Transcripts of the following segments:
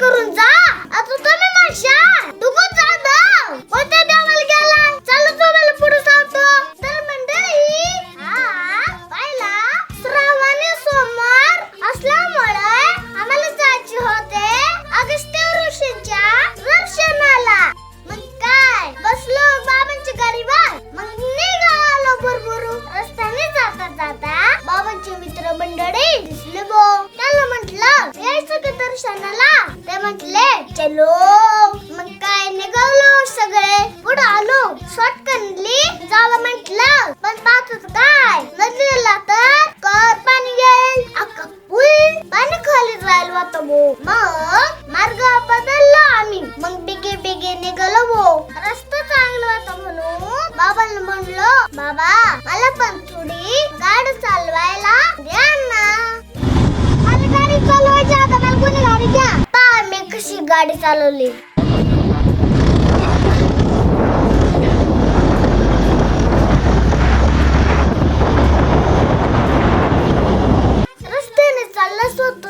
करून जा. आता तुम्ही म्हणशा डुगून जा ना कोणत्या देवाला गेला? चालू तुम्हाला पुढे सांगतो. तर मंडळी हा पाहिला श्रावणी सोमवार असल्यामुळे आम्हाला जायचे होते अगस्त्य ऋषीच्या दर्शनाला. मग काय? बसलो बाबांची गाडीवर मग निघालो भरभरून. रस्त्याने जाता जाता बाबांचे मित्र मंडळी दिसले बो त्याला म्हंटल यायचं का दर्शनाला ते म्हंटले गाडी चालवली. रस्त्याने चाललंच होत.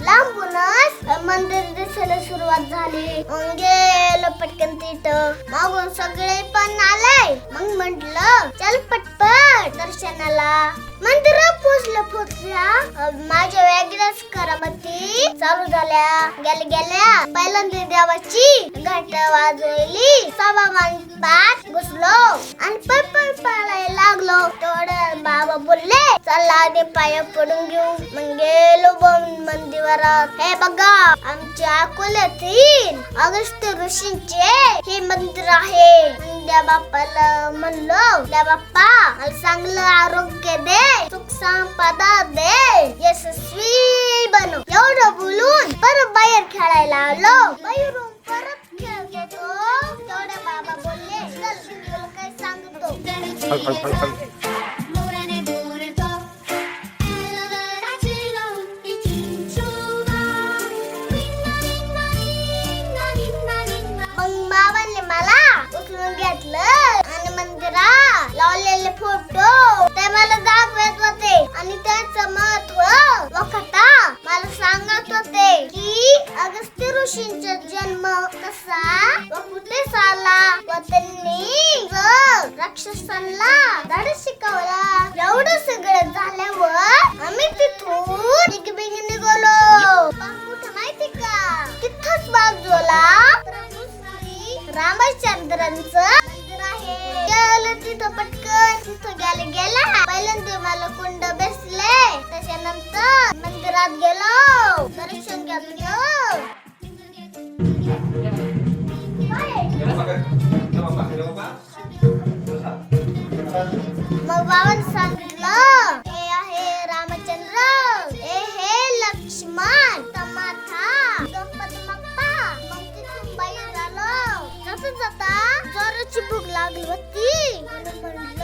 लांबूनच मंदिर दिसायला सुरुवात झाली. मग गेलो पटकन तिथं. मागून सगळे पण आलाय. मग म्हंटल चल पटपट दर्शनाला. मंदिरात पोचलं पोचल्या. माझ्या वेगळ्याच करामती चालू झाल्या. गेल्या गेल्या. पहिल्यांदा देवाची घंट वाजवली. सवा पाच घुसलो. आणि पळ पळ पळायला लागलो. तेवढं बाबा बोलले चला आधी पाय पडून घेऊ. मग गेलो मंदिरात. हे बघा आमच्या अकोल्यातील अगस्त ऋषींचे हे मंदिर आहे. त्या बाप्पाला म्हणलो त्या बाप्पा मला चांगलं आरोग्य दे. आलो बाहेरून परत खेळत होतो तेवढ्या बाबा बोलले चल तुला काय सांगतो. ऋषींचा जन्म कसा? व कुठे झाला व त्यांनी राक्षसांना धड शिकवला. एवढं सगळं झाल्यावर आम्ही तिथून बिगबिग निघालो. कुठं माहिती का? तिथंच बाजूला मंदिर आहे. गेलं तिथं पटकन. तिथं गेले गेला. पहिल्यांदा मला कुंड बसले. त्याच्यानंतर मंदिरात गेलो. दर्शन घेतलं मग बाबांनी सांगितलं हे आहे रामचंद्र हे हे लक्ष्मण समाथा गणपती बाप्पा. मग तिथून बाहेर आलो. जाता जोराची भूक लागली होती. म्हणून म्हणलं